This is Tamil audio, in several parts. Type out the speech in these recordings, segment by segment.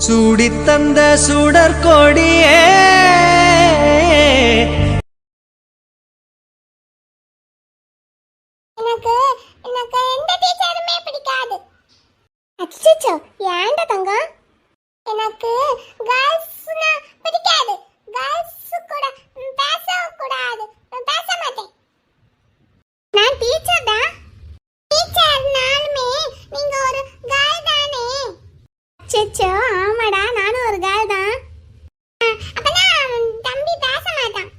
சூடித்தந்த சுடற்கொடியே எனக்கு எனக்கு எந்த டீச்சருமே பிடிக்காது அச்சச்சோ ஏன்டா தங்கம் எனக்கு கேர்ள்ஸ்னா பிடிக்காது கேர்ள்ஸ் கூட ம், பேசவும் கூடாது நான் பேச மாட்டேன் நான் டீச்சர் தான் டீச்சர்னாலுமே நீங்க ஒரு கேர்ள் தானே அச்சச்சோ ஆமாடா நானும் ஒரு கேர்ள் தான் அப்பதான் தம்பி பேச மாட்டான்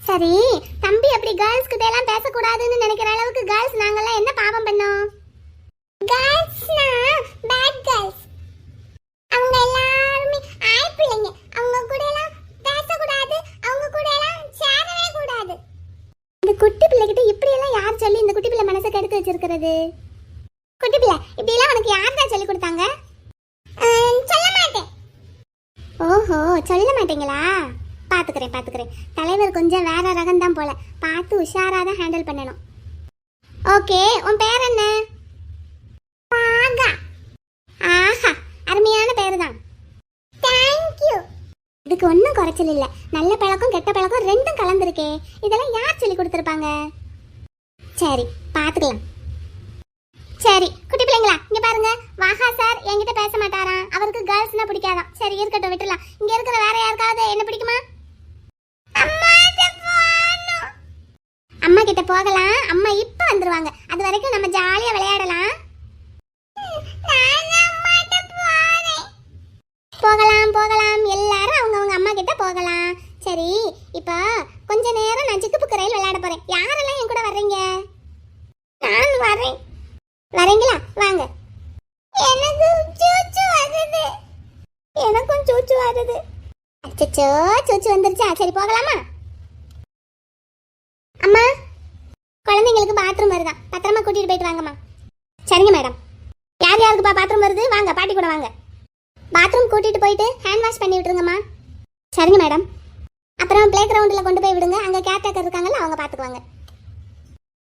சரி தம்பி அப்படி கேர்ள்ஸ் கிட்ட எல்லாம் பேசக்கூடாதுன்னு நினைக்கிற அளவுக்கு கேர்ள்ஸ் நாங்கெல்லாம் என்ன பாவம் பண்ணோம் கேர்ள்ஸ்னா பேட் கேர்ள்ஸ் அவங்க எல்லாருமே ஆய் பிள்ளைங்க அவங்க கூட எல்லாம் பேசக்கூடாது அவங்க கூட எல்லாம் சேரவே கூடாது இந்த குட்டி பிள்ளைகிட்ட இப்படி எல்லாம் யார் சொல்லி இந்த குட்டி பிள்ளை மனசை கெடுத்து வச்சிருக்கிறது? குட்டி பிள்ளை இப்படி எல்லாம் உனக்கு யார் தான் சொல்லி கொடுத்தாங்க? சொல்ல மாட்டேன். ஓஹோ சொல்ல மாட்டீங்களா? பாத்துக்கிறேன் பாத்துக்கிறேன். தலைவர் கொஞ்சம் வேற ரகம் தான் போல. பார்த்து உஷாரா தான் ஹேண்டில் பண்ணணும். ஓகே உன் பேர் என்ன? பாகா ஆஹா அருமையான பேர் தான் தேங்க்யூ இதுக்கு ஒன்றும் குறைச்சல் இல்லை. நல்ல பழக்கம் கெட்ட பழக்கம் ரெண்டும் கலந்துருக்கே. இதெல்லாம் யார் சொல்லி கொடுத்துருப்பாங்க? சரி பார்த்துக்கலாம் சரி குட்டி பிள்ளைங்களா இங்கே பாருங்க. வாஹா சார் என்கிட்ட பேச மாட்டாராம். அவருக்கு கேர்ள்ஸ்னா பிடிக்காதான் சரி இருக்கட்டும் விட்டுலாம் இங்கே இருக்கிற வேற யாருக்காவது என்ன பிடிக்குமா? அம்மா கிட்ட போகலாம். அம்மா இப்ப வந்துருவாங்க. அது வரைக்கும் நம்ம ஜாலியா விளையாடலாம். போகலாம் போகலாம். கிட்ட போகலாம். சரி இப்போ கொஞ்ச நேரம் நான் சிக்கு புக்கு ரயில் விளையாட போறேன். யாரெல்லாம் என் கூட வர்றீங்க? நான் வரேன் வரீங்களா வாங்க. எனக்கு சூச்சு வருது. எனக்கும் சூச்சு வருது. அச்சோ சூச்சு வந்துருச்சா? சரி போகலாமா? அம்மா குழந்தைங்களுக்கு பாத்ரூம் வருதா? பத்திரமா கூட்டிட்டு போயிட்டு வாங்கம்மா. சரிங்க மேடம் யார் யாருக்குப்பா பாத்ரூம் வருது? வாங்க பாட்டி கூட வாங்க. பாத்ரூம் கூட்டிட்டு போயிட்டு ஹேண்ட் வாஷ் பண்ணி விட்டுருங்கம்மா. சரிங்க மேடம். அப்புறம் ப்ளே கிரவுண்டில் கொண்டு போய் விடுங்க. அங்கே கேர்டேக்கர் இருக்காங்கல்ல அவங்க பார்த்துக்குவாங்க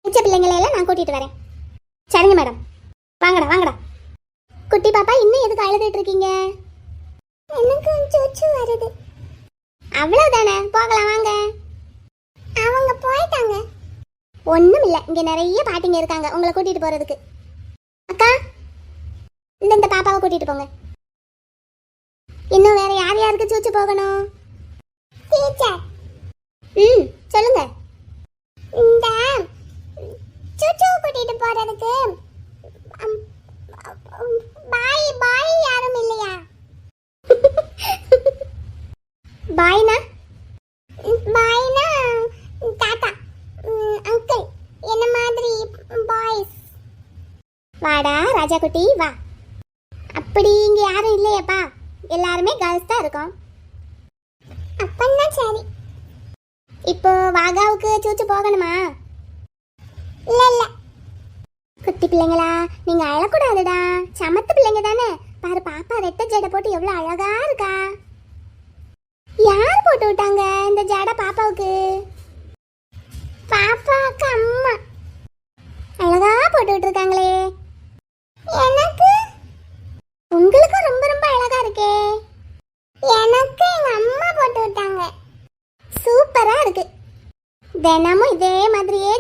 மிச்ச பிள்ளைங்களை எல்லாம் நான் கூட்டிட்டு வரேன். சரிங்க மேடம். வாங்கடா வாங்கடா. குட்டி பாப்பா இன்னும் எதுக்கு அழுதுட்டு இருக்கீங்க? எனக்கு சொச்சு வருது. அவ்வளவுதானே? போகலாம் வாங்க. அவங்க போயிட்டாங்க. ஒண்ணும் இல்ல. இங்க நிறைய பாட்டிங்க இருக்காங்க. உங்களை கூட்டிட்டு போறதுக்கு. அக்கா இந்த இந்த பாப்பாவை கூட்டிட்டு போங்க. இன்னும் வேற யார் யாருக்கு சூச்சு போகணும்? டீச்சர். ம் சொல்லுங்க. இந்த சுச்சு கூட்டிட்டு போறதுக்கு பாய் பாய் யாரும் இல்லையா? பாய்னா? பாய்னா தாத்தா. அங்கிள் என்ன மாதிரி பாய்ஸ் வாடா ராஜா குட்டி வா. அப்படி இங்க யாரும் இல்லையாப்பா. எல்லாருமே கேர்ள்ஸ் தான் இருக்கோம். அப்பன்னா சரி. இப்போ வாகாவுக்கு சூச்சு போகணுமா? இல்ல இல்ல. குட்டி பிள்ளைங்களா நீங்க அழக்கூடாதுடா. சமத்து பிள்ளைங்க தானே. பாரு பாப்பா ரெட்ட ஜடை போட்டு எவ்வளவு அழகா இருக்கா. யார் போட்டு விட்டாங்க?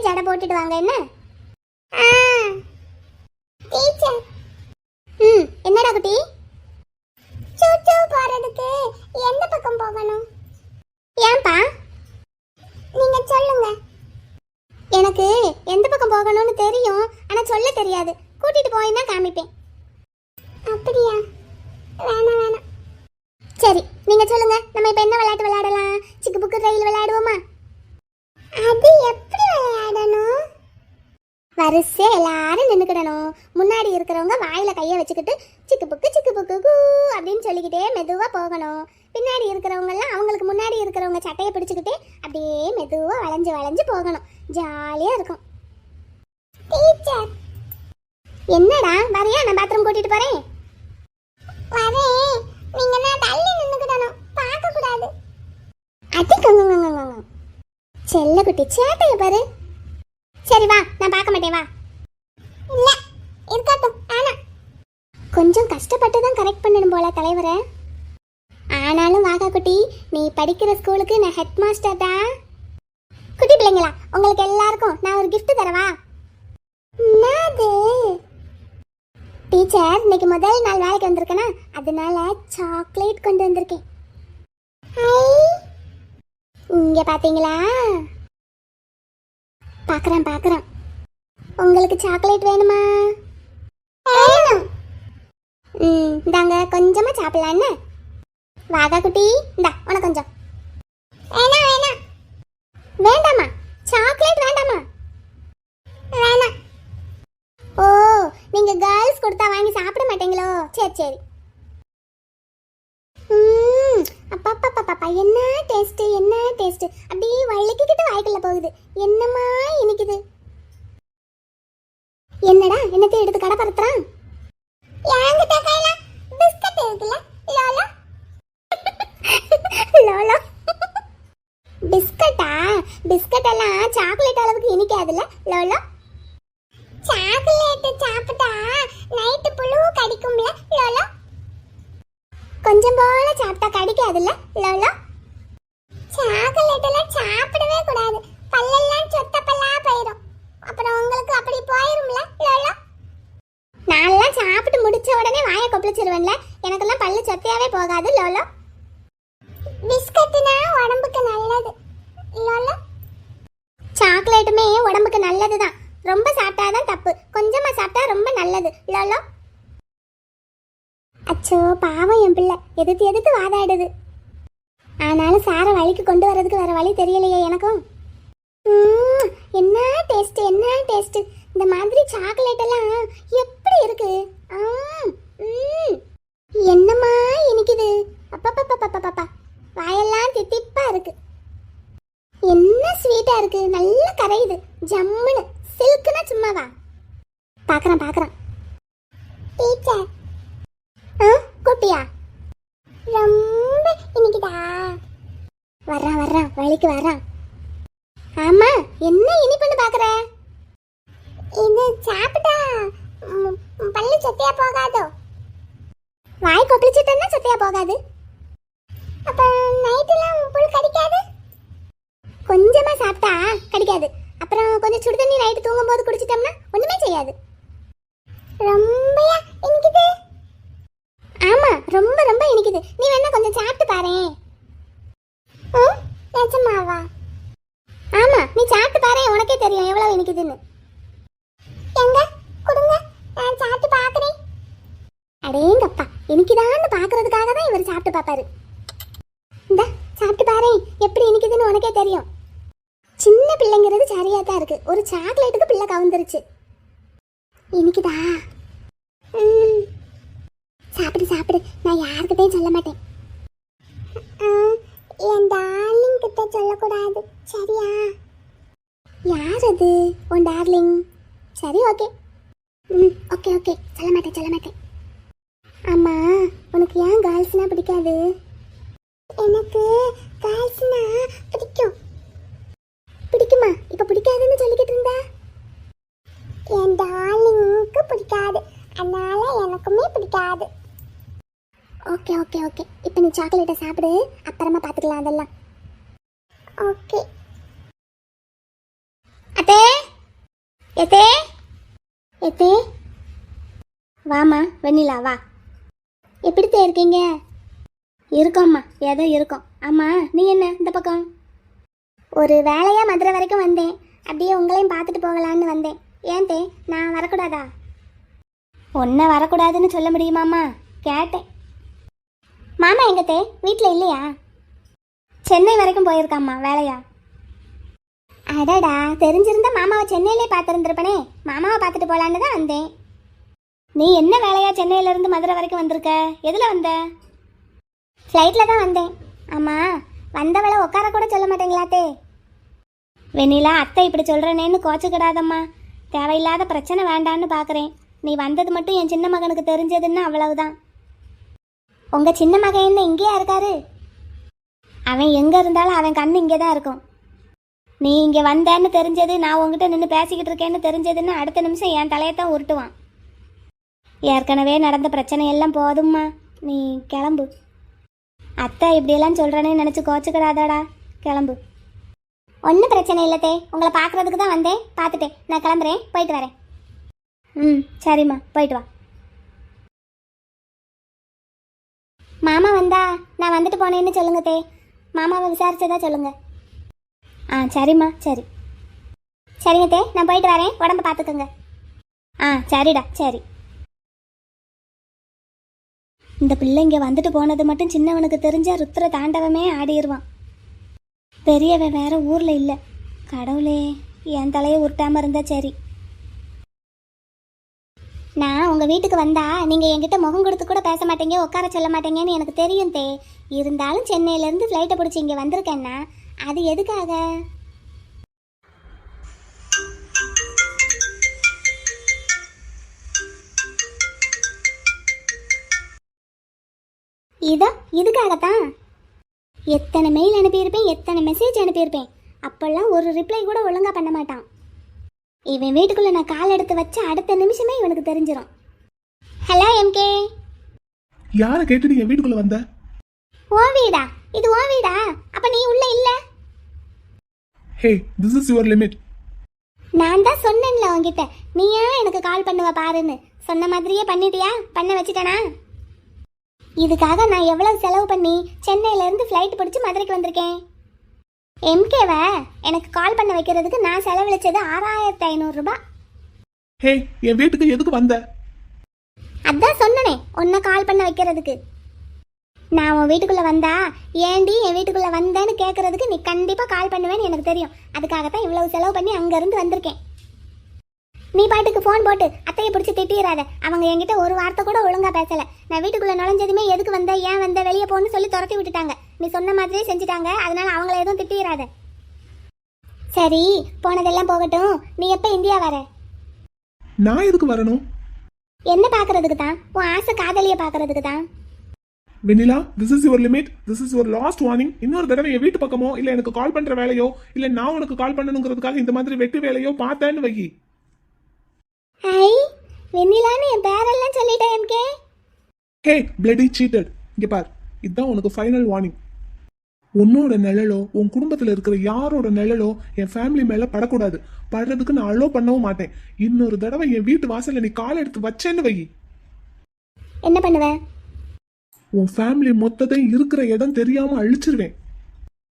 ஜடை போட்டுட்டு வாங்க என்ன ஆ டீச்சர் ம் என்னடா குட்டி சூச்சு போறதுக்கு எந்த பக்கம் போகணும் ஏன்பா நீங்க சொல்லுங்க எனக்கு எந்த பக்கம் போகணும்னு தெரியும் ஆனா சொல்ல தெரியாது கூட்டிட்டு போய் தான் காமிப்பேன் அப்படியா வேணாம் வேணாம் சரி நீங்க சொல்லுங்க நம்ம இப்ப என்ன விளையாட்டு விளையாடலாம் சிக்கு புக்கு ரயில் விளையாடுவோமா அது எப்படி விளையாடணும் வரிசை எல்லாரும் நின்னுக்கிடணும் முன்னாடி இருக்கிறவங்க வாயில கைய வச்சுக்கிட்டு சிக்கு புக்கு சிக்கு புக்கு கூ அப்படின்னு சொல்லிக்கிட்டே மெதுவா போகணும். பின்னாடி இருக்கிறவங்க எல்லாம் அவங்களுக்கு முன்னாடி இருக்கிறவங்க சட்டையை பிடிச்சிக்கிட்டே அப்படியே மெதுவா வளைஞ்சு வளைஞ்சு போகணும். ஜாலியா இருக்கும். டீச்சர் என்னடா? வரையா? நான் பாத்ரூம் கூட்டிட்டு போறேன். வரேன் நீங்க நான் தள்ளி நின்னுக்கிடணும். பார்க்க கூடாது. அடி செல்ல குட்டி சேட்டைய பாரு. சரி வா. நான் பார்க்க மாட்டேன் வா. இல்ல இருக்கட்டும். ஆனா கொஞ்சம் கஷ்டப்பட்டு தான் கரெக்ட் பண்ணணும் போல தலைவரை. ஆனாலும் வாகா குட்டி நீ படிக்கிற ஸ்கூலுக்கு நான் ஹெட் மாஸ்டர் தான் குட்டி பிள்ளைங்களா உங்களுக்கு எல்லாருக்கும் நான் ஒரு கிஃப்ட் தரவா? என்னது? டீச்சர் இன்னைக்கு முதல் நாள் வேலைக்கு வந்திருக்கேனா? அதனால சாக்லேட் கொண்டு வந்திருக்கேன். இங்க பாத்தீங்களா? பாக்குறேன் பாக்குறேன். உங்களுக்கு சாக்லேட் வேணுமா? வேணும். ம் இந்தாங்க கொஞ்சமா சாப்பிடலாம் என்ன? வாகா குட்டி. இந்தா உனக்கு கொஞ்சம். வேணா வேணாம். வேண்டாமா சாக்லேட் வேண்டாமா வேணா ஓ நீங்க கேர்ள்ஸ் கொடுத்தா வாங்கி சாப்பிட மாட்டீங்களோ? சரி சரி. ம் அப்பா என்ன டேஸ்ட் என்ன டேஸ்ட் அப்படியே வழுக்கிக்கிட்டு வாய்க்குள்ள போகுது. என்னமா இனிக்குது? என்னடா என்னத்தை எடுத்து கடை பரத்துறான்? என்கிட்ட கையில பிஸ்கட் இருக்குல்ல? லோலோ? லோலோ? பிஸ்கட்டா? பிஸ்கட் எல்லாம் சாக்லேட் அளவுக்கு இனிக்காதுல்ல? லோலா? சாக்லேட் சாப்பிட்டா நைட்டு புழு கடிக்கும்ல? லோலா? கொஞ்சம் போல சாப்பிட்டா கடிக்காதுல்ல? லோலோ? சாக்லேட் எல்லாம் சாப்பிடவே கூடாது. பல்லெல்லாம் சொத்த பல்லா போயிடும். அப்புறம் உங்களுக்கு அப்படி போயிரும்ல? லோலா? முடிச்ச உடனே வாயை கொப்பளிச்சிருவேன்ல. எனக்கெல்லாம் பல்லு சொத்தையாவே போகாது லோலோ. பிஸ்கட்னா உடம்புக்கு நல்லது. லோலோ. சாக்லேட்டுமே உடம்புக்கு நல்லது தான் ரொம்ப சாப்பிட்டாதான் தப்பு. கொஞ்சமா சாப்பிட்டா ரொம்ப நல்லது லோலோ. அச்சோ பாவம் என் பிள்ளை. எதிர்த்து எதிர்த்து வாதாடுது. ஆனாலும் சாரை வழிக்கு கொண்டு வர்றதுக்கு வேற வழி தெரியலையே எனக்கும். என்ன டேஸ்ட் என்ன டேஸ்ட் இந்த மாதிரி சாக்லேட் எல்லாம் எப்படி இருக்கு. என்னம்மா இனிக்குது? அப்பப்பப்பப்பப்பப்பா. வாயெல்லாம் தித்திப்பா இருக்கு. என்ன ஸ்வீட்டா இருக்கு? நல்லா கரையுது ஜம்முன்னு. சில்க்குனா சும்மாவா? பாக்குறேன் பாக்குறேன். டீச்சர் ஆ குட்டியா ரொம்ப இனிக்குதா? வர்றான் வர்றான். வழிக்கு வர்றான். ஆமா என்ன இனிப்புன்னு பாக்குற? இது சாப்பிட்டா கண்ணு பல்லு போகாதோ? வாய் கொப்பளிச்சிட்டா சத்தியா போகாது. அப்ப நைட்டுலாம் புல் கடிக்காது? கொஞ்சமா சாப்பிட்டா கடிக்காது. அப்புறம் கொஞ்சம் சுடு தண்ணி நைட்டு தூங்கும் போது குடிச்சிட்டோம்னா ஒண்ணுமே செய்யாது. ரொம்ப இனிக்குது? ஆமா ரொம்ப ரொம்ப இனிக்குது. நீ வேணா கொஞ்சம் சாப்பிட்டு பாரு. நிஜமாவா? ஆமா நீ சாப்பிட்டு பாரு உனக்கே தெரியும் எவ்வளவு இனிக்குதுன்னு. எங்க? கொடுங்க. நான் சாப்பிட்டு பார்க்குறேன் அடேங்கப்பா இனிக்குதான்னு பார்க்கறதுக்காக தான் இவர் சாப்பிட்டு பாப்பாரு. இந்த சாப்பிட்டு பாரு. எப்படி இனிக்குதுன்னு உனக்கே தெரியும். சின்ன பிள்ளைங்கிறது சரியா தான் இருக்கு. ஒரு சாக்லேட்டுக்கு பிள்ளை கவுந்துருச்சு. இனிக்குதா? சாப்பிடு சாப்பிடு. நான் யாருக்கிட்டையும் சொல்ல மாட்டேன். ஆ, என் டார்லிங் கிட்ட சொல்லக்கூடாது. சரியா? யார் அது? உன் டார்லிங்? சரி ஓகே. ம் ஓகே ஓகே. சொல்ல மாட்டேன் சொல்ல மாட்டேன் அம்மா உனக்கு ஏன் கேர்ள்ஸ்னா பிடிக்காது? எனக்கு கேர்ள்ஸ்னா பிடிக்கும். பிடிக்குமா? இப்போ பிடிக்காதுன்னு சொல்லிக்கிட்டு இருந்தா? என் டார்லிங்க்கு பிடிக்காது. அதனால எனக்குமே பிடிக்காது. Okay okay okay. இப்போ நீ சாக்லேட்டை சாப்பிடு. அப்புறமா பார்த்துக்கலாம் அதெல்லாம். ஓகே. அத்தே? எத்தே? எத்தே? வாமா வெண்ணிலா வா. எப்படித்தே இருக்கீங்க? இருக்கோம்மா ஏதோ இருக்கோம். ஆமா நீ என்ன இந்த பக்கம்? ஒரு வேலையா மதுரை வரைக்கும் வந்தேன். அப்படியே உங்களையும் பார்த்துட்டு போகலான்னு வந்தேன். ஏன் தே நான் வரக்கூடாதா? ஒன்றை வரக்கூடாதுன்னு சொல்ல முடியுமாம்மா? கேட்டேன். மாமா எங்க தே? வீட்டில் இல்லையா? சென்னை வரைக்கும் போயிருக்காம்மா வேலையா? அடடா தெரிஞ்சிருந்தா மாமாவை சென்னையிலே பார்த்துருந்துருப்பனே. மாமாவை பார்த்துட்டு போலான்னு தான் வந்தேன். நீ என்ன வேலையா சென்னையிலேருந்து மதுரை வரைக்கும் வந்திருக்க? எதில் வந்த? ஃப்ளைட்டில் தான் வந்தேன். ஆமாம் வந்தவளை உட்கார கூட சொல்ல மாட்டேங்களாத்தே. வெண்ணிலா அத்தை இப்படி சொல்கிறனேன்னு கோச்சுக்கிடாதம்மா. தேவையில்லாத பிரச்சனை வேண்டான்னு பார்க்குறேன் நீ வந்தது மட்டும் என் சின்ன மகனுக்கு தெரிஞ்சதுன்னு அவ்வளவுதான். உங்கள் சின்ன மகன் என்ன இங்கேயா இருக்காரு? அவன் எங்கே இருந்தாலும் அவன் கண்ணு இங்கே தான் இருக்கும். நீ இங்கே வந்தேன்னு தெரிஞ்சது நான் உங்ககிட்ட நின்று பேசிக்கிட்டு இருக்கேன்னு தெரிஞ்சதுன்னு அடுத்த நிமிஷம் என் தலையத்தான் உருட்டுவான். ஏற்கனவே நடந்த பிரச்சனை எல்லாம் போதும்மா. நீ கிளம்பு. அத்தை இப்படியெல்லாம் சொல்கிறேன்னு நினச்சி கோச்சுக்கிடாதாடா கிளம்பு. ஒன்றும் பிரச்சனை இல்லத்தே உங்களை பார்க்குறதுக்கு தான் வந்தேன். பார்த்துட்டேன் நான் கிளம்புறேன். போயிட்டு வரேன். ம் சரிம்மா. போயிட்டு வா. மாமா வந்தா? நான் வந்துட்டு போனேன்னு சொல்லுங்க தே. மாமாவை விசாரிச்சதா சொல்லுங்கள் ஆ சரிம்மா சரி. சரிங்க தே நான் போயிட்டு வரேன். உடம்ப பார்த்துக்கோங்க. ஆ சரிடா சரி. இந்த பிள்ளைங்க வந்துட்டு போனது மட்டும் சின்னவனுக்கு தெரிஞ்ச ருத்ர தாண்டவமே ஆடிடுவான் பெரியவன் வேற ஊர்ல இல்லை. கடவுளே என் தலையை உருட்டாம இருந்தா சரி. நான் உங்க வீட்டுக்கு வந்தா நீங்க என்கிட்ட முகம் கொடுத்து கூட பேச மாட்டீங்க உட்கார சொல்ல மாட்டீங்கன்னு எனக்கு தெரியும் தே. இருந்தாலும் சென்னையில இருந்து ஃப்ளைட்டை பிடிச்சி இங்க வந்திருக்கேன்னா அது எதுக்காக? இதோ இதுக்காகத்தான். எத்தனை மெயில் அனுப்பியிருப்பேன் எத்தனை மெசேஜ் அனுப்பியிருப்பேன். அப்பெல்லாம் ஒரு ரிப்ளை கூட ஒழுங்கா பண்ண மாட்டான். இவன் வீட்டுக்குள்ள நான் கால் எடுத்து வச்ச அடுத்த நிமிஷமே இவனுக்கு தெரிஞ்சிடும் ஹலோ எம்கே யாரை கேட்டுட்டு என் வீட்டுக்குள்ள வந்த? ஓ வீடா? இது ஓ வீடா? அப்ப நீ உள்ள இல்ல? Hey this is your limit நான் தான் சொன்னேன்ல உன்கிட்ட. நீ ஏன் எனக்கு கால் பண்ணுவ பாருன்னு. சொன்ன மாதிரியே பண்ணிட்டியா? பண்ண வச்சிட்டனா? இதுக்காக நான் எவ்வளவு செலவு பண்ணி சென்னையில இருந்து ஃப்ளைட் பிடிச்சி மதுரைக்கு வந்திருக்கேன்? எம்கேவை எனக்கு கால் பண்ண வைக்கிறதுக்கு நான் செலவழிச்சது ஆறாயிரத்தி ஐநூறுரூபா ஹே என் வீட்டுக்கு எதுக்கு வந்த? அதான் சொன்னனே உன்னை கால் பண்ண வைக்கிறதுக்கு. நான் உன் வீட்டுக்குள்ள வந்தா ஏண்டி என் வீட்டுக்குள்ள வந்தேன்னு கேட்கறதுக்கு நீ கண்டிப்பா கால் பண்ணுவேன்னு எனக்கு தெரியும். அதுக்காகத்தான் இவ்வளவு செலவு பண்ணி அங்க இருந்து வந்திருக்கேன். நீ பாட்டுக்கு ஃபோன் போட்டு அத்தையை பிடிச்சி திட்டிடாத அவங்க என்கிட்ட ஒரு வார்த்தை கூட ஒழுங்கா பேசல. நான் வீட்டுக்குள்ள நுழைஞ்சதுமே எதுக்கு வந்த ஏன் வந்த வெளியே போன்னு சொல்லி துரத்தி விட்டுட்டாங்க. நீ சொன்ன மாதிரியே செஞ்சுட்டாங்க. அதனால அவங்கள எதுவும் திட்டிடாத சரி போனதெல்லாம் போகட்டும். நீ எப்ப இந்தியா வர? நான் எதுக்கு வரணும்? என்ன பாக்குறதுக்கு தான் உன் ஆசை காதலிய பாக்குறதுக்கு தான் Vennila this is your limit this is your last warning இன்னொரு தடவை என் வீட்டு பக்கமோ இல்ல எனக்கு கால் பண்ற வேலையோ இல்ல நான் உனக்கு கால் பண்ணணுங்கிறதுக்காக இந்த மாதிரி வெட்டு வேலையோ பார்த்தேன்னு வை. ஐ வெண்ணிலான்னு என் பேரெல்லாம் சொல்லிட்டேன் எம்கே. ஹே பிளடி சீட்டட் இங்க பார் இதுதான் உனக்கு ஃபைனல் வார்னிங் உன்னோட நிழலோ உன் குடும்பத்துல இருக்கிற யாரோட நிழலோ என் ஃபேமிலி மேல படக்கூடாது. படுறதுக்கு நான் அலோ பண்ணவும் மாட்டேன். இன்னொரு தடவை என் வீட்டு வாசல்ல நீ கால் எடுத்து வச்சேன்னு வை. என்ன பண்ணுவ? உன் ஃபேமிலி மொத்தத்தை இருக்கிற இடம் தெரியாம அழிச்சிருவேன்.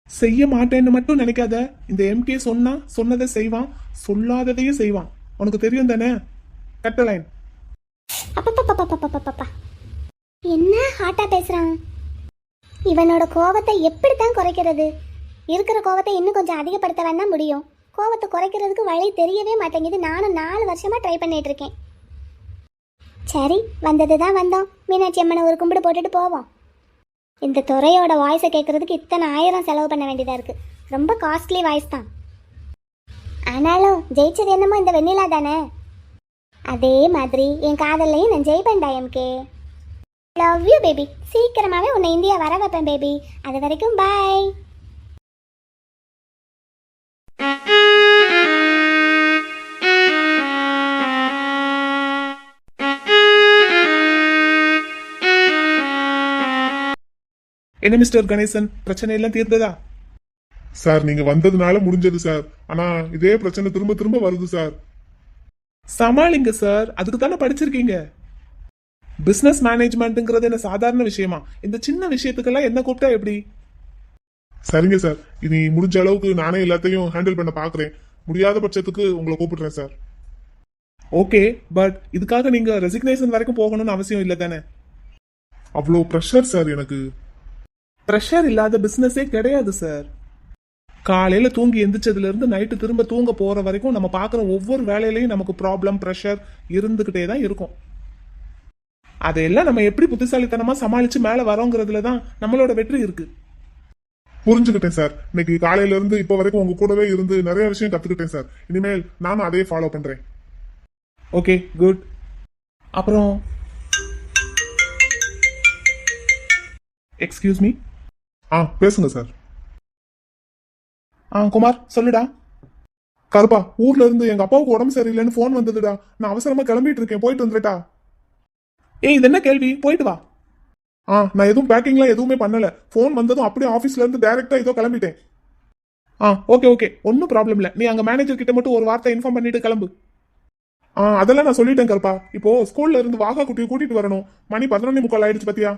செய்ய மாட்டேன்னு மட்டும் நினைக்காத. இந்த எம்கே சொன்னா சொன்னதை செய்வான் சொல்லாததையும் செய்வான். உனக்கு தெரியும் தானே? கட்டலைன் என்ன ஹாட்டா பேசுறான்? இவனோட கோவத்தை எப்படி தான் குறைக்கிறது? இருக்கிற கோவத்தை இன்னும் கொஞ்சம் அதிகப்படுத்த வேணா முடியும். கோவத்தை குறைக்கிறதுக்கு வழி தெரியவே மாட்டேங்குது. நானும் நாலு வருஷமா ட்ரை பண்ணிட்டு இருக்கேன். சரி வந்தது தான் வந்தோம். மீனாட்சி அம்மனை ஒரு கும்பிடு போட்டுட்டு போவோம். இந்த துறையோட வாய்ஸை கேட்கறதுக்கு இத்தனை ஆயிரம் செலவு பண்ண வேண்டியதாக இருக்கு. ரொம்ப காஸ்ட்லி வாய்ஸ் தான். ஆனாலும் ஜெயிச்சது என்னமோ இந்த வெண்ணிலா தானே? அதே மாதிரி என் காதல்லையும் நான் ஜெயிப்பேன்டா எம்கே லவ் யூ பேபி சீக்கிரமாகவே உன்னை இந்தியா வர வைப்பேன் பேபி அது வரைக்கும் பாய் என்ன மிஸ்டர் கணேசன்? பிரச்சனை எல்லாம் தீர்ந்ததா? சார் நீங்க வந்ததுனால முடிஞ்சது சார். ஆனா இதே பிரச்சனை திரும்ப திரும்ப வருது சார். சமாளிங்க சார். அதுக்கு தானே படிச்சிருக்கீங்க. பிசினஸ் மேனேஜ்மெண்ட்ங்கிறது என்ன சாதாரண விஷயமா? இந்த சின்ன விஷயத்துக்கெல்லாம் என்ன கூப்பிட்டா எப்படி? சரிங்க சார். இனி முடிஞ்ச அளவுக்கு நானே எல்லாத்தையும் ஹேண்டில் பண்ண பாக்குறேன். முடியாத பட்சத்துக்கு உங்களை கூப்பிடுறேன் சார். ஓகே பட் இதுக்காக நீங்க ரெசிக்னேஷன் வரைக்கும் போகணும்னு அவசியம் இல்லை தானே? அவ்வளோ ப்ரெஷர் சார் எனக்கு. ப்ரெஷர் இல்லாத பிஸ்னஸே கிடையாது சார் காலையில் தூங்கி எந்திரிச்சதுலேருந்து நைட்டு திரும்ப தூங்க போகிற வரைக்கும் நம்ம பார்க்குற ஒவ்வொரு வேலையிலையும் நமக்கு ப்ராப்ளம் ப்ரெஷர் இருந்துக்கிட்டே தான் இருக்கும். அதையெல்லாம் நம்ம எப்படி புத்திசாலித்தனமாக சமாளித்து மேலே வரோங்கிறதுல தான் நம்மளோட வெற்றி இருக்குது புரிஞ்சுக்கிட்டேன் சார் இன்னைக்கு காலையிலேருந்து இப்போ வரைக்கும் உங்கள் கூடவே இருந்து நிறைய விஷயம் கற்றுக்கிட்டேன் சார் இனிமேல் நானும் அதே ஃபாலோ பண்ணுறேன் ஓகே குட் அப்புறம் எக்ஸ்கியூஸ் மீ ஆ பேசுங்க சார். ஆ குமார் சொல்லுடா. கருப்பா ஊர்ல இருந்து எங்க அப்பாவுக்கு உடம்பு சரியில்லைன்னு ஃபோன் வந்ததுடா. நான் அவசரமா கிளம்பிட்டு இருக்கேன் போயிட்டு வந்துட்டா ஏய் இது என்ன கேள்வி? போயிட்டு வா. ஆ நான் எதுவும் பேக்கிங்லாம் எதுவுமே பண்ணல. ஃபோன் வந்ததும் அப்படியே ஆஃபீஸ்ல இருந்து டைரக்டா ஏதோ கிளம்பிட்டேன். ஆ ஓகே ஓகே ஒன்றும் ப்ராப்ளம் இல்லை. நீ அங்கே மேனேஜர் கிட்ட மட்டும் ஒரு வார்த்தை இன்ஃபார்ம் பண்ணிட்டு கிளம்பு. ஆ அதெல்லாம் நான் சொல்லிட்டேன் கருப்பா. இப்போ ஸ்கூல்ல இருந்து வாகா குட்டியை கூட்டிட்டு வரணும். மணி பதினொன்னே முக்கால் ஆயிடுச்சு பத்தியா?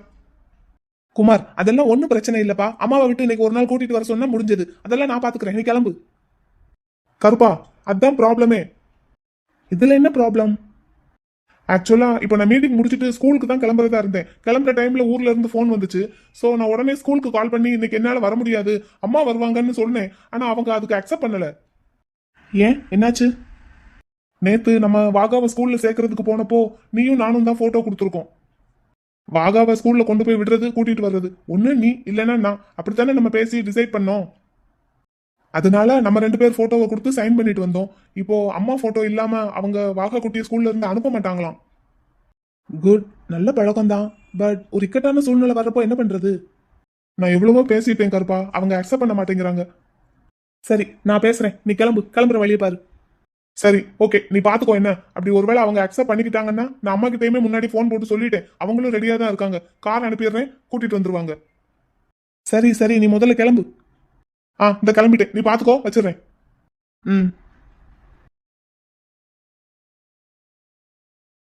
குமார் அதெல்லாம் ஒன்றும் பிரச்சனை இல்லைப்பா. அம்மாவை விட்டு இன்னைக்கு ஒரு நாள் கூட்டிட்டு வர சொன்னா முடிஞ்சது. அதெல்லாம் நான் பாத்துக்கிறேன். நீ கிளம்பு. கருப்பா அதான் ப்ராப்ளமே இதுல என்ன ப்ராப்ளம் ஆக்சுவலா இப்போ நான் மீட்டிங் முடிச்சுட்டு ஸ்கூலுக்கு தான் கிளம்புறதா இருந்தேன். கிளம்புற டைம்ல ஊர்ல இருந்து ஃபோன் வந்துச்சு. ஸோ நான் உடனே ஸ்கூலுக்கு கால் பண்ணி இன்னைக்கு என்னால் வர முடியாது. அம்மா வருவாங்கன்னு சொன்னேன். ஆனா அவங்க அதுக்கு அக்செப்ட் பண்ணல. ஏன்? என்னாச்சு? நேத்து நம்ம வாகாவை ஸ்கூல்ல சேர்க்கறதுக்கு போனப்போ நீயும் நானும் தான் போட்டோ கொடுத்துருக்கோம். வாகாவை ஸ்கூல்ல கொண்டு போய் விடுறது கூட்டிட்டு வர்றது. ஒன்னு நீ இல்லைன்னா நான். அப்படித்தானே நம்ம பேசி டிசைட் பண்ணோம். அதனால நம்ம ரெண்டு பேர் போட்டோவை கொடுத்து சைன் பண்ணிட்டு வந்தோம். இப்போ அம்மா போட்டோ இல்லாம அவங்க வாகா குட்டியை ஸ்கூல்ல இருந்து அனுப்ப மாட்டாங்களாம். குட் நல்ல பழக்கம் தான் பட் ஒரு இக்கட்டான சூழ்நிலை வர்றப்போ என்ன பண்றது? நான் எவ்வளவோ பேசிட்டேன் கருப்பா. அவங்க அக்செப்ட் பண்ண மாட்டேங்கிறாங்க. சரி நான் பேசுறேன். நீ கிளம்பு. கிளம்புற வழியை பாரு. சரி ஓகே நீ பாத்துக்கோ என்ன? அப்படி ஒருவேளை அவங்க அக்செப்ட் பண்ணிக்கிட்டாங்கன்னா நான் அம்மா கிட்டயுமே முன்னாடி ஃபோன் போட்டு சொல்லிட்டேன். அவங்களும் ரெடியா தான் இருக்காங்க. கார் அனுப்பிடுறேன் கூட்டிட்டு வந்துருவாங்க. சரி சரி நீ முதல்ல கிளம்பு. ஆ இந்த கிளம்பிட்டேன். நீ பாத்துக்கோ வச்சிடுறேன். ம்.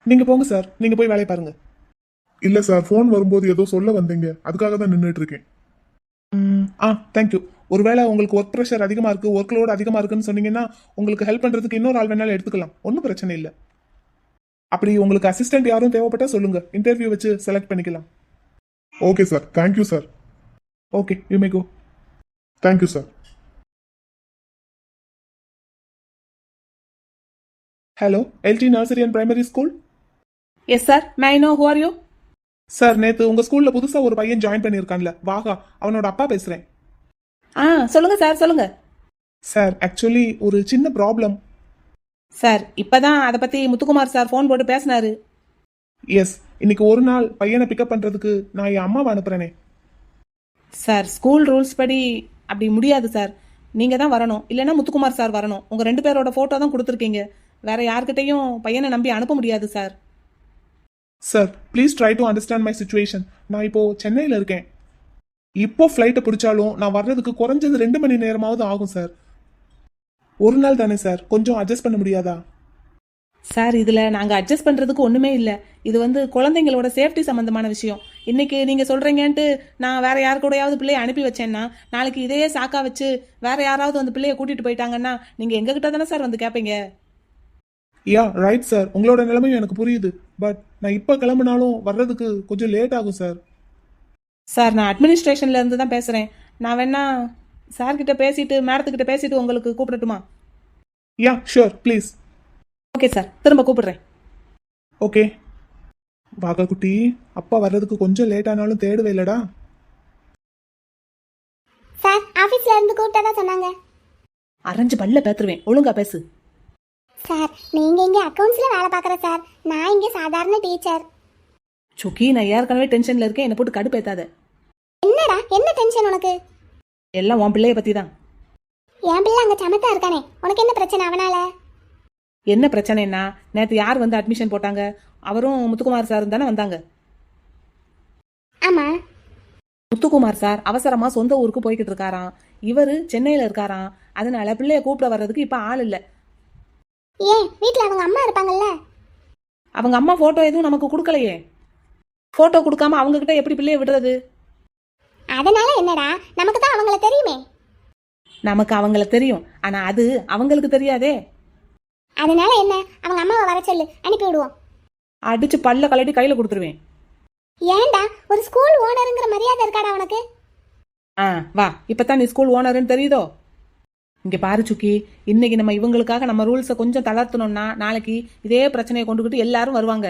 நீங்க போங்க சார் நீங்க போய் வேலையை பாருங்க. இல்ல சார் ஃபோன் வரும்போது ஏதோ சொல்ல வந்தீங்க. அதுக்காக தான் நின்றுட்டு இருக்கேன். ம், ஆ தேங்க்யூ ஒருவேளை உங்களுக்கு ஒர்க் ப்ரெஷர் அதிகமாக இருக்குது ஒர்க் லோட் அதிகமாக இருக்குன்னு சொன்னீங்கன்னா உங்களுக்கு ஹெல்ப் பண்ணுறதுக்கு இன்னொரு ஆள் வேணாலும் எடுத்துக்கலாம். ஒன்றும் பிரச்சனை இல்லை. அப்படி உங்களுக்கு அசிஸ்டன்ட் யாரும் தேவைப்பட்டா சொல்லுங்க. இன்டர்வியூ வச்சு செலக்ட் பண்ணிக்கலாம். Okay sir thank you sir okay you may go thank you sir hello LD nursery and primary school yes sir may know who are you sir நேற்று உங்கள் ஸ்கூலில் புதுசாக ஒரு பையன் ஜாயின் பண்ணியிருக்கான்ல. வாகா அவனோட அப்பா பேசுகிறேன் ஆ சொல்லுங்க சார் சொல்லுங்க. சார் ஆக்சுவலி ஒரு சின்ன ப்ராப்ளம் சார் இப்பதான் அதை பத்தி முத்துக்குமார் சார் ஃபோன் போட்டு பேசினாரு. எஸ் இன்னைக்கு ஒரு நாள் பையனை பிக்கப் பண்ணுறதுக்கு நான் என் அம்மாவை அனுப்புகிறேனே சார் ஸ்கூல் ரூல்ஸ் படி அப்படி முடியாது சார். நீங்க தான் வரணும். இல்லைன்னா முத்துக்குமார் சார் வரணும். உங்க ரெண்டு பேரோட போட்டோ தான் கொடுத்துருக்கீங்க. வேற யார்கிட்டயும் பையனை நம்பி அனுப்ப முடியாது sir. Sir please try to understand my situation நான் இப்போ சென்னையில் இருக்கேன். இப்போ ஃப்ளைட்டை பிடிச்சாலும் நான் வர்றதுக்கு குறைஞ்சது ரெண்டு மணி நேரமாவது ஆகும் சார் ஒரு நாள் தானே சார் கொஞ்சம் அட்ஜஸ்ட் பண்ண முடியாதா? சார் இதுல நாங்க அட்ஜஸ்ட் பண்றதுக்கு ஒண்ணுமே இல்ல. இது வந்து குழந்தைங்களோட சேஃப்டி சம்பந்தமான விஷயம். இன்னைக்கு நீங்க சொல்றீங்கன்ட்டு நான் வேற யாரு கூடயாவது பிள்ளைய அனுப்பி வச்சேன்னா நாளைக்கு இதையே சாக்கா வச்சு வேற யாராவது அந்த பிள்ளைய கூட்டிட்டு போயிட்டாங்கன்னா நீங்க எங்க கிட்ட தானே சார் வந்து கேட்பீங்க யா ரைட் சார் உங்களோட நிலைமையும் எனக்கு புரியுது. பட் நான் இப்போ கிளம்புனாலும் வர்றதுக்கு கொஞ்சம் லேட் ஆகும் சார் சார் நான் அட்மினிஸ்ட்ரேஷன்ல இருந்து தான் பேசுறேன். நான் வேணா சார் கிட்ட பேசிட்டு மேடத்துக்கிட்ட பேசிட்டு உங்களுக்கு கூப்பிடட்டுமா? Yeah sure please okay sir திரும்ப கூப்பிடுறேன். ஓகே வாகா குட்டி. அப்பா வர்றதுக்கு கொஞ்சம் லேட் ஆனாலும் தேடுவே இல்லடா. சார் ஆபீஸ்ல இருந்து கூப்பிட்டதா சொன்னாங்க. அரைஞ்சு பல்ல பேத்துருவேன். ஒழுங்கா பேசு. சார் நீங்க இங்க அக்கவுண்ட்ஸ்ல வேலை பார்க்குற சார். நான் இங்க சாதாரண டீச்சர் சுக்கி நான் ஏற்கனவே டென்ஷன்ல இருக்கேன். என்னை போட்டு கடுப்பேத்தாத. என்னடா என்ன டென்ஷன் உனக்கு? எல்லாம் உன் பிள்ளைய பத்தி தான் என் பிள்ளை அங்க சமத்தா இருக்கானே உனக்கு என்ன பிரச்சனை அவனால? என்ன பிரச்சனைன்னா நேற்று யார் வந்து அட்மிஷன் போட்டாங்க? அவரும் முத்துக்குமார் சார் தானே வந்தாங்க. ஆமா. முத்துக்குமார் சார் அவசரமா சொந்த ஊருக்கு போய்கிட்டு இருக்காராம். இவரு சென்னையில இருக்காராம். அதனால பிள்ளைய கூப்பிட வர்றதுக்கு இப்ப ஆள் இல்ல. ஏன் வீட்ல அவங்க அம்மா இருப்பாங்கல்ல? அவங்க அம்மா போட்டோ எதுவும் நமக்கு கொடுக்கலையே. போட்டோ கொடுக்காம அவங்க கிட்ட எப்படி பிள்ளைய விடுறது? அதனால என்னடா? நமக்கு தான் அவங்கள தெரியுமே. நமக்கு அவங்கள தெரியும். ஆனா அது அவங்களுக்கு தெரியாதே. அதனால என்ன? அவங்க அம்மாவை வர சொல்லு. அனுப்பி விடுவோம். அடிச்சு பல்ல கலட்டி கையில கொடுத்துருவேன். ஏன்டா? ஒரு ஸ்கூல் ஓனருங்கிற மரியாதை இருக்காடா உனக்கு? ஆ வா. இப்பதான் நீ ஸ்கூல் ஓனர்னு தெரியுதோ? இங்க பாரு சுக்கி. இன்னைக்கு நம்ம இவங்களுக்காக நம்ம ரூல்ஸை கொஞ்சம் தளர்த்தணும்னா நாளைக்கு இதே பிரச்சனையை கொண்டுகிட்டு எல்லாரும் வருவாங்க.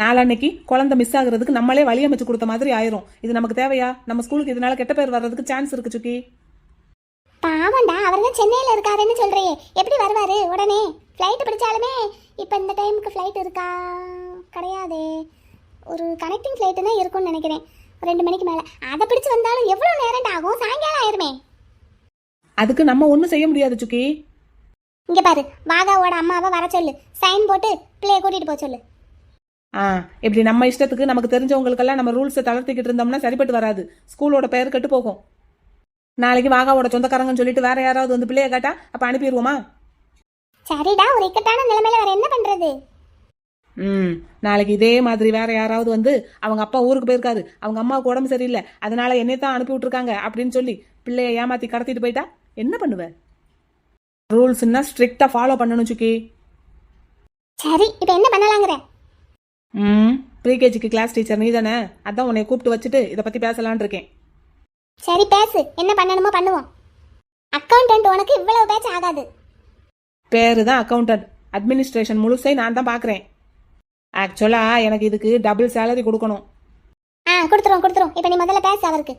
நாளன்னைக்கு குழந்தை மிஸ் ஆகுறதுக்கு நம்மளே வழி அமைச்சு கொடுத்த மாதிரி ஆயிரும். இது நமக்கு தேவையா? நம்ம ஸ்கூலுக்கு இதனால கெட்ட பேர் வர்றதுக்கு சான்ஸ் இருக்கு சுக்கி. பாவம்டா அவர் தான் சென்னையில் இருக்காருன்னு சொல்றியே. எப்படி வருவாரு? உடனே ஃப்ளைட் பிடிச்சாலுமே இப்போ இந்த டைமுக்கு ஃப்ளைட் இருக்கா? கிடையாதே. ஒரு கனெக்டிங் ஃப்ளைட்டு தான் இருக்கும்னு நினைக்கிறேன். ரெண்டு மணிக்கு மேலே. அதை பிடிச்சு வந்தாலும் எவ்வளோ நேரம் ஆகும்? சாயங்காலம் ஆயிருமே. அதுக்கு நம்ம ஒன்றும் செய்ய முடியாது சுக்கி. இங்கே பாரு வாகாவோட அம்மாவை வர சொல்லு. சைன் போட்டு பிள்ளைய கூட்டிகிட்டு போக சொல்லு. ஆ இப்படி நம்ம இஷ்டத்துக்கு நமக்கு தெரிஞ்சவங்களுக்கெல்லாம் நம்ம ரூல்ஸை தளர்த்திக்கிட்டு இருந்தோம்னா சரிப்பட்டு வராது. ஸ்கூலோட பெயர் கெட்டு போகும். நாளைக்கு வாகாவோட சொந்தக்காரங்கன்னு சொல்லிட்டு வேற யாராவது வந்து பிள்ளைய கேட்டா அப்போ அனுப்பிடுவோமா சரிடா ஒரு இக்கட்டான நிலைமையில வேற என்ன பண்றது? ம் நாளைக்கு இதே மாதிரி வேற யாராவது வந்து அவங்க அப்பா ஊருக்கு போயிருக்காரு. அவங்க அம்மாவுக்கு உடம்பு சரியில்லை. அதனால என்னை தான் அனுப்பி விட்டுருக்காங்க அப்படின்னு சொல்லி பிள்ளைய ஏமாத்தி கடத்திட்டு போயிட்டா என்ன பண்ணுவ? ரூல்ஸ்னா ஸ்ட்ரிக்டா ஃபாலோ பண்ணணும் சுக்கி. சரி இப்போ என்ன பண்ணலாங்கிற ம். ப்ரீகேஜிக்கு கிளாஸ் டீச்சர் நீ தானே அதான் உன்னை கூப்பிட்டு வச்சுட்டு இதை பத்தி பேசலாம்னு இருக்கேன். சரி பேசு. என்ன பண்ணணுமோ பண்ணுவோம். அக்கௌண்டன்ட் உனக்கு இவ்வளவு பேச்சு ஆகாது. பேரு தான் அக்கௌண்டன்ட் அட்மினிஸ்ட்ரேஷன் முழுசை நான் தான் பார்க்குறேன் ஆக்சுவலாக எனக்கு இதுக்கு டபுள் சேலரி கொடுக்கணும். ஆ கொடுத்துருவோம் கொடுத்துருவோம். இப்போ நீ முதல்ல பேசு அவருக்கு.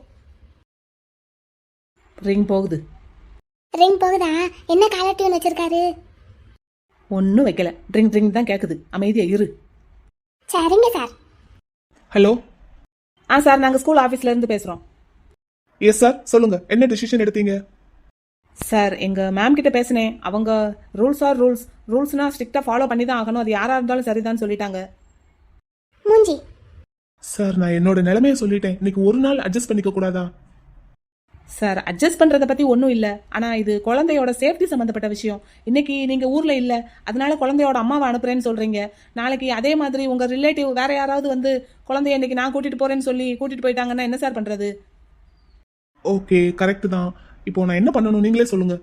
ரிங் போகுது. ரிங் போகுதா? என்ன காலர் டியூன் வச்சிருக்காரு? ஒன்றும் வைக்கல. ட்ரிங் ட்ரிங் தான் கேட்குது அமைதியா இரு. சரிங்க சார். ஹலோ ஆ சார் நாங்கள் ஸ்கூல் ஆஃபீஸ்ல இருந்து பேசுகிறோம் எஸ் சார் சொல்லுங்க. என்ன டிசிஷன் எடுத்தீங்க? சார் எங்கள் மேம் கிட்ட பேசினேன். அவங்க ரூல்ஸ் ஆர் ரூல்ஸ் ரூல்ஸ்னா ஸ்ட்ரிக்டாக ஃபாலோ பண்ணி தான் ஆகணும். அது யாராக இருந்தாலும் சரிதான் சொல்லிட்டாங்க. மூஞ்சி. சார் நான் என்னோட நிலைமையை சொல்லிட்டேன். இன்னைக்கு ஒரு நாள் அட்ஜஸ்ட் பண்ணிக்க கூடாதா? சார் அட்ஜஸ்ட் பண்ணுறதை பற்றி ஒன்றும் இல்லை. ஆனால் இது குழந்தையோட சேஃப்டி சம்மந்தப்பட்ட விஷயம். இன்னைக்கு நீங்கள் ஊரில் இல்லை. அதனால குழந்தையோட அம்மாவை அனுப்புறேன்னு சொல்கிறீங்க நாளைக்கு அதே மாதிரி உங்கள் ரிலேட்டிவ் வேற யாராவது வந்து குழந்தைய இன்னைக்கு நான் கூட்டிகிட்டு போகிறேன்னு சொல்லி கூட்டிகிட்டு போயிட்டாங்கன்னா என்ன சார் பண்ணுறது ஓகே கரெக்ட் தான். இப்போ நான் என்ன பண்ணணும்? நீங்களே சொல்லுங்க.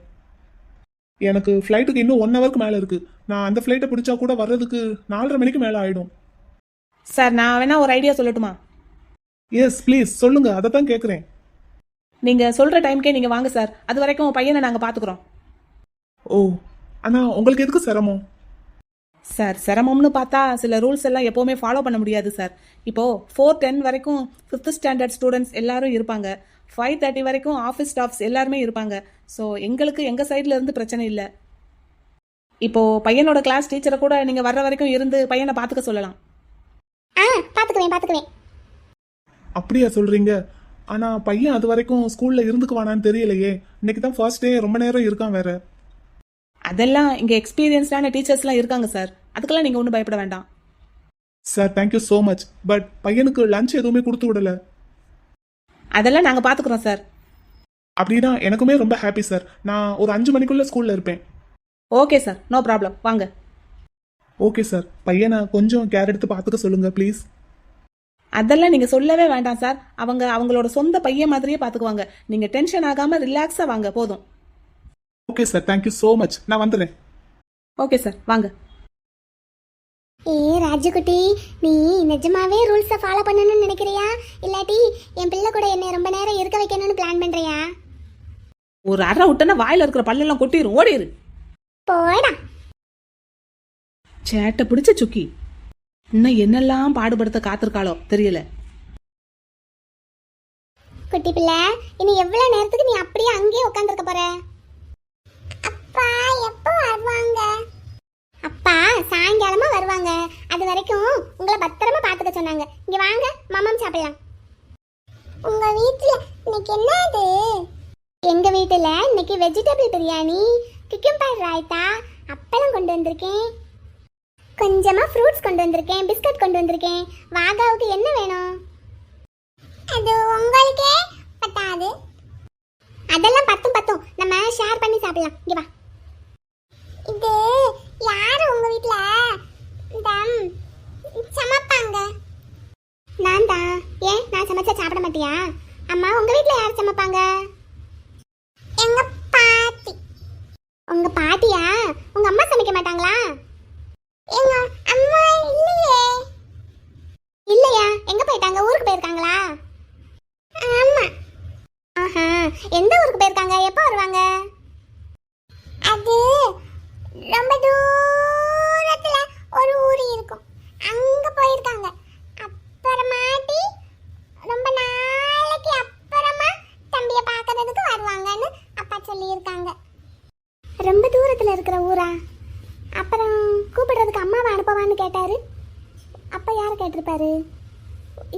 எனக்கு ஃப்ளைட்டுக்கு இன்னும் ஒன் ஹவருக்கு மேலே இருக்கு. நான் அந்த ஃப்ளைட்டை பிடிச்சா கூட வர்றதுக்கு நாலரை மணிக்கு மேலே ஆயிடும். சார் நான் வேணா ஒரு ஐடியா சொல்லட்டுமா? எஸ் ப்ளீஸ் சொல்லுங்க. அதை தான் கேட்குறேன் நீங்கள் சொல்கிற டைம்க்கே நீங்கள் வாங்க சார். அது வரைக்கும் பையனை நாங்கள் பார்த்துக்குறோம் ஓ ஆனால் உங்களுக்கு எதுக்கு சிரமம்? சார் சிரமம்னு பார்த்தா சில ரூல்ஸ் எல்லாம் எப்போவுமே ஃபாலோ பண்ண முடியாது சார். இப்போ ஃபோர் டென் வரைக்கும் ஃபிஃப்த் ஸ்டாண்டர்ட் ஸ்டூடெண்ட்ஸ் எல்லாரும் இருப்பாங்க. ஃபைவ் தேர்ட்டி வரைக்கும் ஆஃபீஸ் ஸ்டாஃப்ஸ் எல்லாருமே இருப்பாங்க. ஸோ எங்களுக்கு எங்கள் சைடில் இருந்து பிரச்சனை இல்லை. இப்போ பையனோட கிளாஸ் டீச்சரை கூட நீங்கள் வர்ற வரைக்கும் இருந்து பையனை பார்த்துக்க சொல்லலாம். ஆ பார்த்துக்குவேன் பார்த்துக்குவேன் அப்படியா சொல்றீங்க? ஆனா பையன் அது வரைக்கும் ஸ்கூல்ல இருந்துக்குவானான்னு தெரியலையே. இன்னைக்கு தான் ஃபர்ஸ்ட் டே ரொம்ப நேரம் இருக்கான் வேற. அதெல்லாம் இங்கே எக்ஸ்பீரியன்ஸ்டான டீச்சர்ஸ்லாம் இருக்காங்க சார் அதுக்கெல்லாம் நீங்கள் ஒன்றும் பயப்பட வேண்டாம். Sir thank you so much but பையனுக்கு லஞ்ச் எதுவுமே கொடுத்து விடல. அதெல்லாம் நாங்கள் பார்த்துக்குறோம் சார் அப்படின்னா எனக்குமே ரொம்ப ஹாப்பி சார் நான் ஒரு அஞ்சு மணிக்குள்ள ஸ்கூல்ல இருப்பேன். ஓகே சார் நோ ப்ராப்ளம் வாங்க. ஓகே சார் பையனை கொஞ்சம் கேர் எடுத்து பார்த்துக்க சொல்லுங்க ப்ளீஸ் அதெல்லாம் நீங்கள் சொல்லவே வேண்டாம் சார் அவங்க அவங்களோட சொந்த பையன் மாதிரியே பார்த்துக்குவாங்க நீங்கள் டென்ஷன் ஆகாமல் ரிலாக்ஸாக வாங்க போதும். Okay sir thank you so much நான் வந்துடுறேன் ஓகே சார் வாங்க. ஏ ராஜுகுட்டி நீ நிஜமாவே ரூல்ஸை ஃபாலோ பண்ணணும்னு நினைக்கிறியா? இல்லாட்டி என் பிள்ளை கூட என்னை ரொம்ப நேரம் இருக்க வைக்கணும்னு பிளான் பண்றியா? ஒரு அரை விட்டனா வாயில இருக்கிற பல்லெல்லாம் கொட்டிரும். ஓடிரு. போடா. சேட்டை பிடிச்ச சுக்கி. இன்னும் என்னெல்லாம் பாடுபடுத்த காத்திருக்காளோ தெரியல. குட்டி பிள்ளை இனி எவ்வளவு நேரத்துக்கு நீ அப்படியே அங்கேயே உட்காந்துருக்க போற? அப்பா எப்போ வருவாங்க? அப்பா சாயங்காலமா வருவாங்க. அது வரைக்கும் உங்களை பத்திரமா பாத்துக்க சொன்னாங்க. இங்க வாங்க மாமம் சாப்பிடலாம். உங்க வீட்டுல இன்னைக்கு என்னது? எங்க வீட்டுல இன்னைக்கு வெஜிடபிள் பிரியாணி கிக்கம்பாய் ராய்த்தா அப்பளம் கொண்டு வந்திருக்கேன். கொஞ்சமா ஃப்ரூட்ஸ் கொண்டு வந்திருக்கேன் பிஸ்கட் கொண்டு வந்திருக்கேன். வாகாவுக்கு என்ன வேணும்? அது உங்களுக்கே பத்தாது. அதெல்லாம் பத்தும் பத்தும். நம்ம ஷேர் பண்ணி சாப்பிடலாம். இங்கே வா. இது யாரு உங்க வீட்ல? இந்த சமைப்பாங்க. நான் தான். ஏன்? நான் சமைச்சா சாப்பிட மாட்டியா? அம்மா உங்க வீட்டில் யார் சமைப்பாங்க? எங்க பாட்டி. உங்க பாட்டியா? உங்க அம்மா சமைக்க மாட்டாங்களா? எங்க அம்மா இல்லையே. இல்லையா? எங்க போயிட்டாங்க? ஊருக்கு போயிருக்காங்களா? ஆமா. ஆஹா எந்த ஊருக்கு போயிருக்காங்க? எப்போ வருவாங்க? அது ரொம்ப தூரத்துல ஒரு ஊர் இருக்கும். அங்க போயிருக்காங்க. அப்புறமாட்டி ரொம்ப நாளைக்கு அப்புறமா தம்பிய பார்க்கறதுக்கு வருவாங்கன்னு அப்பா சொல்லியிருக்காங்க. ரொம்ப தூரத்துல இருக்கிற ஊரா? அப்புறம் கூப்பிடுறதுக்கு அம்மாவை அனுப்பவான்னு கேட்டார். அப்போ யார் கேட்டிருப்பாரு?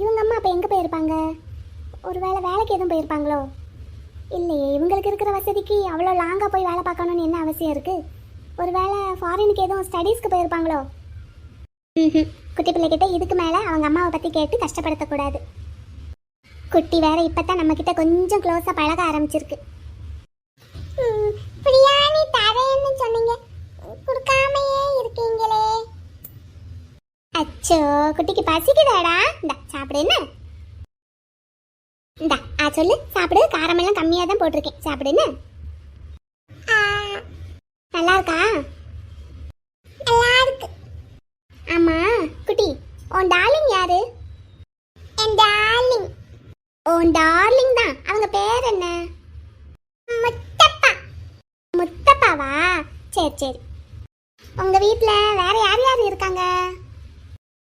இவங்க அம்மா அப்போ எங்கே போயிருப்பாங்க? ஒரு வேளை வேலைக்கு எதுவும் போயிருப்பாங்களோ? இல்லையே இவங்களுக்கு இருக்கிற வசதிக்கு அவ்வளோ லாங்காக போய் வேலை பார்க்கணும்னு என்ன அவசியம் இருக்குது ஒரு வேளை ஃபாரினுக்கு எதுவும் ஸ்டடீஸ்க்கு போயிருப்பாங்களோ? குட்டி பிள்ளைகிட்ட இதுக்கு மேலே அவங்க அம்மாவை பற்றி கேட்டு கஷ்டப்படுத்தக்கூடாது. குட்டி வேற இப்பதான் நம்ம கிட்ட கொஞ்சம் க்ளோஸாக பழக ஆரம்பிச்சிருக்கு. பிரியாணி தரேன்னு சொன்னீங்க. இருக்கீங்களே அச்சோ குட்டிக்கு பசிக்குதாடா. இந்த சாப்பிடு என்ன? இந்தா ஆ சொல்லு. சாப்பிடு காரமெல்லாம் கம்மியாக தான் போட்டிருக்கேன். சாப்பிடு என்ன? ஆ, நல்லா இருக்கா? நல்லா இருக்கு. ஆமா குட்டி உன் டார்லிங் யாரு? என் டார்லிங். உன் டார்லிங் தான். அவங்க பேர் என்ன? முத்தப்பா. முத்தப்பாவா? சரி சரி. உங்க வீட்ல வேற யார் யார் இருக்காங்க?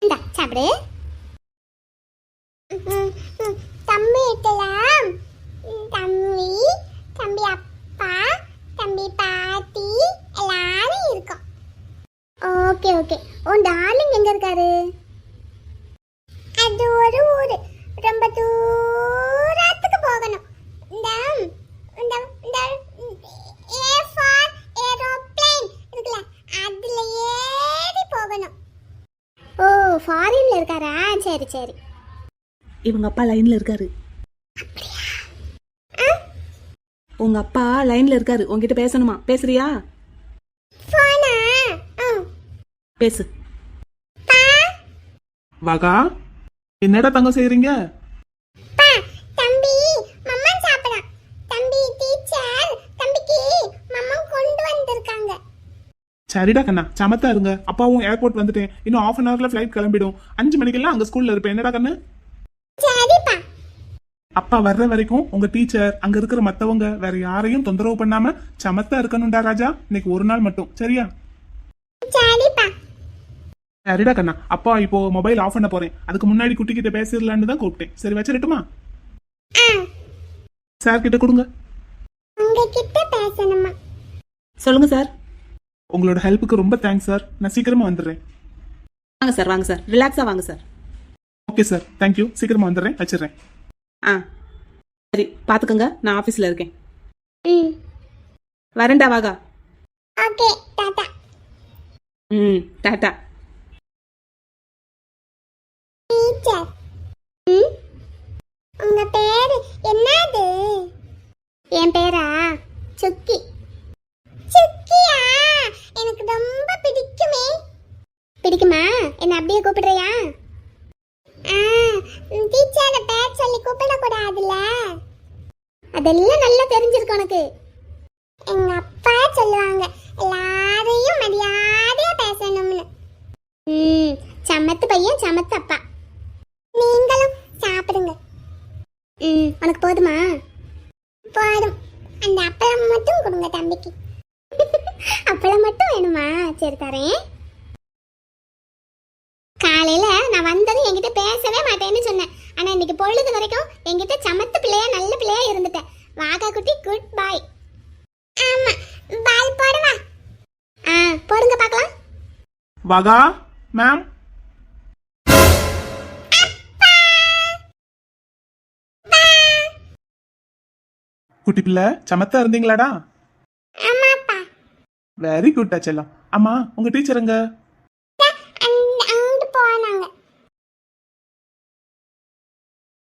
இந்தா சாப்பிடு. தம்பி இருக்கலாம். தம்பி தம்பி அப்பா தம்பி பாட்டி எல்லாரும் இருக்கோம். Okay okay. உன் டார்லிங் எங்க இருக்காரு? அது ஒரு ஊரு. ரொம்ப தூரத்துக்கு போகணும். இந்த இந்த ஏ ஃபார் ஏரோப்ளேன் இருக்குல்ல அதுல ஏறி போகணும் ஓ ஃபாரின்ல இருக்காரா சரி சரி. இவங்க அப்பா லைன்ல இருக்காரு. உங்க அப்பா லைன்ல இருக்காரு. உங்ககிட்ட பேசணுமா? பேசுறியா? பேசு. வாகா என்னடா தங்கம் செய்றீங்க பா தம்பி மம்மா சாப்பிடான் தம்பி டீச்சர் தம்பிக்கு மம்மா கொண்டு வந்திருக்காங்க சரிடா கண்ணா சமத்தா இருங்க. அப்பாவும் ஏர்போர்ட் வந்துட்டேன். இன்னும் ஆஃப் அன் ஹவர்ல ஃபிளைட் கிளம்பிடும். அஞ்சு மணிக்கெல்லாம் அங்க ஸ்கூல்ல இருப்பேன். என்னடா கண்ணு? சரிப்பா. அப்பா வர்ற வரைக்கும் உங்க டீச்சர் அங்க இருக்கிற மத்தவங்க வேற யாரையும் தொந்தரவு பண்ணாம சமத்தா இருக்கணும்டா ராஜா. இன்னைக்கு ஒரு நாள் மட்டும். சரியா? சரிப்பா. சரிடா கண்ணா. அப்பா இப்போ மொபைல் ஆஃப் பண்ண போறேன். அதுக்கு முன்னாடி குட்டி கிட்ட பேசிடலான்னு தான் கூப்பிட்டேன். சரி வச்சிரட்டுமா ஆ. சார் கிட்ட கொடுங்க சொல்லுங்க சார். உங்களோட ஹெல்ப்புக்கு ரொம்ப தேங்க்ஸ் சார் நான் சீக்கிரமா வந்துடுறேன். வாங்க சார் வாங்க சார் ரிலாக்ஸா வாங்க சார் ஓகே சார் தேங்க்யூ சீக்கிரமா வந்துடுறேன் வச்சிடுறேன். ஆ சரி பாத்துக்கோங்க. நான் ஆபீஸ்ல இருக்கேன். ம். வரேன்டா வாகா. ஓகே டாடா ம் டாட்டா. டீச்சர். ம்? உங்க பேரு என்னது? என் பேரா? சுக்கி. சுக்கியா? எனக்கு ரொம்ப பிடிக்குமே. பிடிக்குமா? என்ன அப்படியே கூப்பிடுறியா? ஆ டீச்சர் பேர் சொல்லி கூப்பிடக்கூடாதுல்ல? அதெல்லாம் நல்லா தெரிஞ்சிருக்கு உனக்கு. எங்க அப்பா சொல்லுவாங்க எல்லாரையும் மரியாதையா பேசணும்னு ம் சமத்து பையன் சமத்து அப்பா நீங்களும் சாப்பிடுங்க ம் உனக்கு போதுமா போதும் அந்த அப்பளம் மட்டும் கொடுங்க தம்பிக்கு அப்பளம் மட்டும் வேணுமா சரி தரேன் காலையில நான் வந்ததும் என்கிட்ட பேசவே மாட்டேன்னு சொன்னேன் ஆனா இன்னைக்கு பொழுது வரைக்கும் என்கிட்ட சமத்து பிள்ளையா நல்ல பிள்ளையா இருந்துட்டேன் வாகா குட்டி குட் பாய் ஆமா பால் போடுவா ஆ போடுங்க பார்க்கலாம் வாகா மேம் குட்டி பிள்ளை சமத்தா இருந்தீங்களாடா? வெரி குட் செல்லம் அம்மா உங்க டீச்சர் எங்க?